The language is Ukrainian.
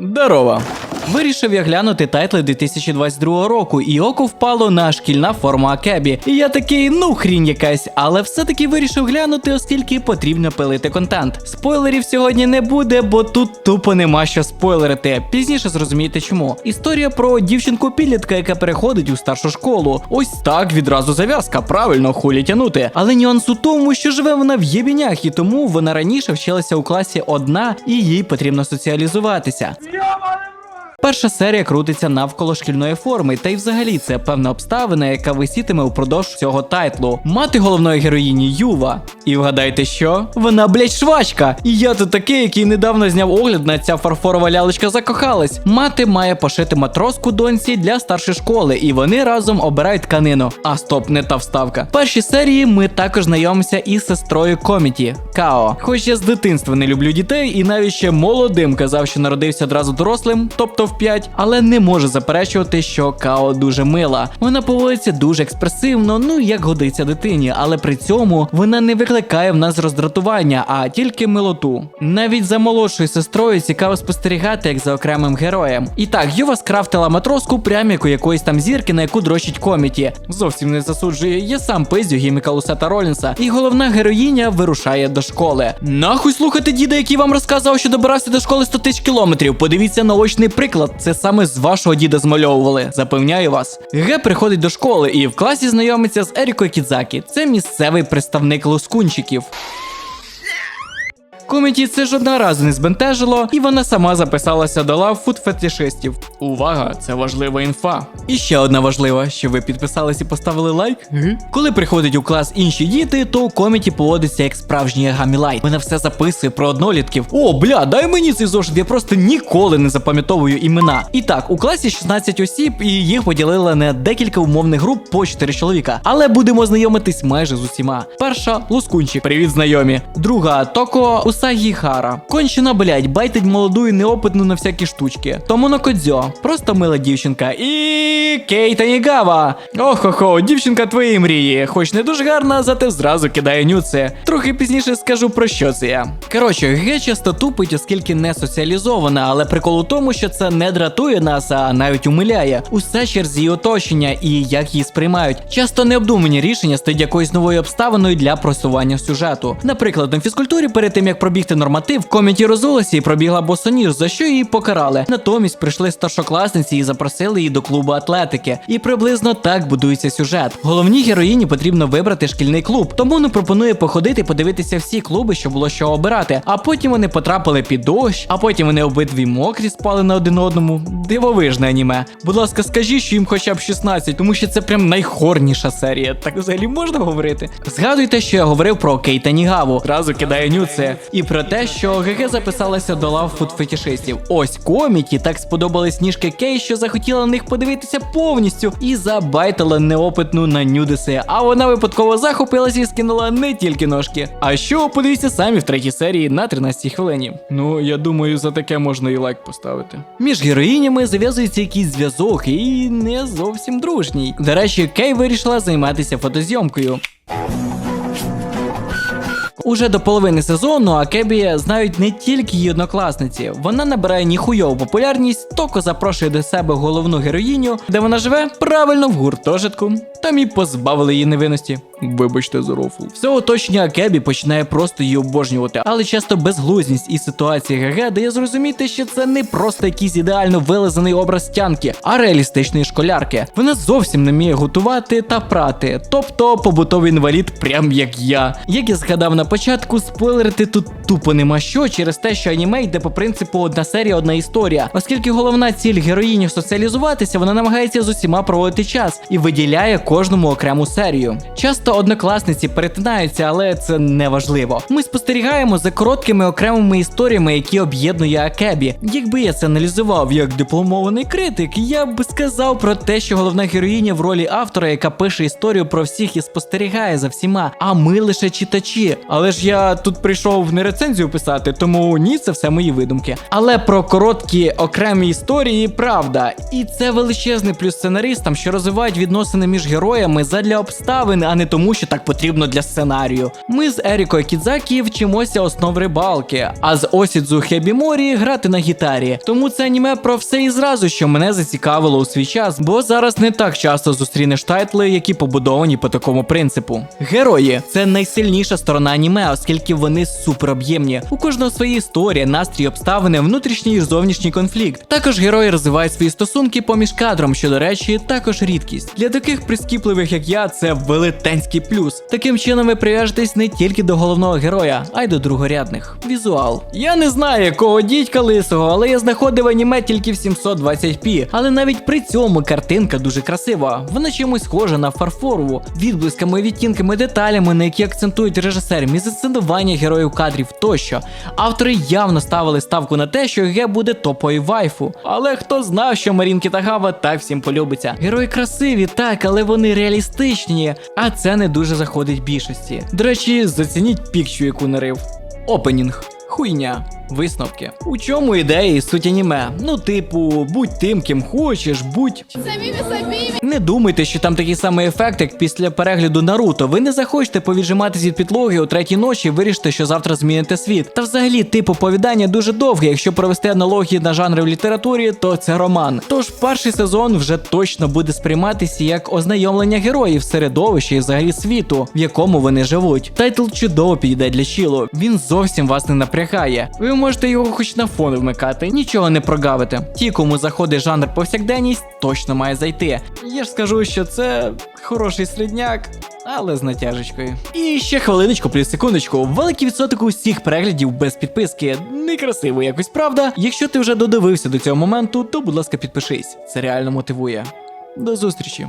Здорово! Вирішив я глянути тайтли 2022 року, і око впало на шкільна форма Акебі. І я такий, ну хрінь якась, але все-таки вирішив глянути, оскільки потрібно пилити контент. Спойлерів сьогодні не буде, бо тут тупо нема що спойлерити. Пізніше зрозумієте чому. Історія про дівчинку підлітка, яка переходить у старшу школу. Ось так відразу зав'язка, правильно хулі тянути. Але нюанс у тому, що живе вона в єбінях, і тому вона раніше вчилася у класі одна, і їй потрібно соціалізуватися. Перша серія крутиться навколо шкільної форми, та й взагалі це певна обставина, яка висітиме упродовж цього тайтлу. Мати головної героїні Юва. І вгадайте що? Вона, блять, швачка! І я тут такий, який недавно зняв огляд на ця фарфорова лялечка закохалась. Мати має пошити матроску доньці для старшої школи, і вони разом обирають тканину. А стоп, не та вставка. В першій серії ми також знайомимося із сестрою Коміті Као. Хоч я з дитинства не люблю дітей, і навіть ще молодим казав, що народився одразу дорослим, тобто в 5, але не можу заперечувати, що Као дуже мила. Вона поводиться дуже експресивно, ну як годиться дитині, але при цьому вона не викликає в нас роздратування, а тільки милоту. Навіть за молодшою сестрою цікаво спостерігати, як за окремим героєм. І так, Юва скрафтила матроску прямо як у якоїсь там зірки, на яку дрочить коміті. Зовсім не засуджує, я сам пиздю гіміка Лусета Ролінса. І головна героїня вирушає до школи. Нахуй слухати діда, який вам розказував, що добирався до школи 100 тисяч кілометрів. Подивіться наочний приклад. Це саме з вашого діда змальовували. Запевняю вас. Ге приходить до школи і в класі знайомиться з Ерікою Кідзакі. Це місцевий представник лоскунчиків. Коміті це жодного разу не збентежило, і вона сама записалася до лав фуд-фетишистів. Увага, це важлива інфа. І ще одна важлива, що ви підписались і поставили лайк. Коли приходять у клас інші діти, то у коміті поводиться як справжній гамілай. Вона все записує про однолітків. О, бля, дай мені цей зошит, я просто ніколи не запам'ятовую імена. І так, у класі 16 осіб, і їх поділили на декілька умовних груп по 4 чоловіка. Але будемо знайомитись майже з усіма. Перша Лускунчик. Привіт, знайомі. Друга Токо Усагі Хара. Кончена, блять, байтить молоду і неопитну на всякі штучки. Томоно Кодзьо. Просто мила дівчинка. І Кейта Нігава. Охо-хо, дівчинка твоєї мрії. Хоч не дуже гарна, зате зразу кидає нюци. Трохи пізніше скажу про що це я. Коротше, ге часто тупить, оскільки не соціалізована, але прикол у тому, що це не дратує нас, а навіть умиляє. Усе через її оточення і як її сприймають. Часто необдумані рішення стають якоюсь новою обставиною для просування сюжету. Наприклад, на фізкультурі перед тим як пробігти норматив, коміті розулася і пробігла босоніж, за що її покарали. Натомість прийшли старшокласниці і запросили її до клубу атлетики. І приблизно так будується сюжет. Головній героїні потрібно вибрати шкільний клуб, тому не пропонує походити, подивитися всі клуби, що було що обирати. А потім вони потрапили під дощ, а потім вони обидві мокрі спали на один одному. Дивовижне аніме. Будь ласка, скажіть, що їм хоча б 16, тому що це прям найхорніша серія. Так взагалі можна говорити. Згадуйте, що я говорив про Кейта Нігаву. Зразу кидаю нюци. І про те, що ГГ записалася до лав фуд-фетішистів. Ось коміті так сподобались ніжки Кей, що захотіла на них подивитися повністю і забайтила неопитну на нюдиси. А вона випадково захопилася і скинула не тільки ножки. А що подивіться самі в третій серії на 13 хвилині. Ну я думаю, за таке можна і лайк поставити. Між героїнями зав'язується якийсь зв'язок і не зовсім дружній. До речі, Кей вирішила займатися фотозйомкою. Уже до половини сезону Акебі знають не тільки її однокласниці. Вона набирає ніхуйову популярність, токо запрошує до себе головну героїню, де вона живе правильно в гуртожитку. Там і позбавили її невинності. Вибачте за рофл. Все оточення Акебі починає просто її обожнювати, але часто безглуздість і ситуація ГГ дає зрозуміти, що це не просто якийсь ідеально вилизаний образ тянки, а реалістичної школярки. Вона зовсім не вміє готувати та прати, тобто побутовий інвалід, прям як я. Як я згадав на початку, спойлерити тут тупо нема що через те, що аніме йде по принципу одна серія, одна історія. Оскільки головна ціль героїні соціалізуватися, вона намагається з усіма проводити час і виділяє кожному окрему серію. Часто однокласниці перетинаються, але це не важливо. Ми спостерігаємо за короткими окремими історіями, які об'єднує Акебі. Якби я це аналізував як дипломований критик, я б сказав про те, що головна героїня в ролі автора, яка пише історію про всіх і спостерігає за всіма, а ми лише читачі. Але ж я тут прийшов не рецензію писати, тому ні, це все мої видумки. Але про короткі окремі історії правда. І це величезний плюс сценаристам, що розвивають відносини між героями задля обставин, а не тому, що так потрібно для сценарію. Ми з Ерікою Кідзакі вчимося основ рибалки, а з Осідзу Хебіморі грати на гітарі. Тому це аніме про все і зразу, що мене зацікавило у свій час, бо зараз не так часто зустрінеш тайтли, які побудовані по такому принципу. Герої це найсильніша сторона аніме, оскільки вони супероб'ємні. У кожного своя історія, настрій, обставини, внутрішній і зовнішній конфлікт. Також герої розвивають свої стосунки поміж кадром, що, до речі, також рідкість. Для таких прискіпливих, як я, це велетенський плюс. Таким чином ви прив'яжетесь не тільки до головного героя, а й до другорядних. Візуал. Я не знаю, якого дідька лисого, але я знаходив аніме тільки в 720p. Але навіть при цьому картинка дуже красива. Вона чимось схожа на фарфорову, відблисками, відтінками, деталями, на які акцентують режисер, мізинцидування героїв кадрів тощо. Автори явно ставили ставку на те, що ге буде топою вайфу. Але хто знав, що Марін Кітагава так всім полюбиться. Герої красиві, так, але вони реалістичні, а це не дуже заходить більшості. До речі, зацініть пікчу, яку нарив. Опенінг. Хуйня. Висновки. У чому ідея і суть аніме? Ну, типу, будь тим, ким хочеш, будь. Самими собими. Не думайте, що там такий самий ефект, як після перегляду Наруто. Ви не захочете повіджиматись від підлоги о третій ночі і вирішите, що завтра зміните світ. Та взагалі, тип оповідання дуже довге. Якщо провести аналогії на жанри в літературі, то це роман. Тож перший сезон вже точно буде сприйматися як ознайомлення героїв середовища і взагалі світу, в якому вони живуть. Тайтл чудово підійде для чілу. Він зовсім вас не напрягає. Ви можете його хоч на фон вмикати, нічого не прогавите. Ті, кому заходить жанр повсякденність, точно має зайти. Я ж скажу, що це хороший середняк. Але з натяжечкою. І ще хвилиночку, плюс секундочку. Великий відсоток усіх переглядів без підписки. Некрасиво якось, правда. Якщо ти вже додивився до цього моменту, то будь ласка підпишись. Це реально мотивує. До зустрічі.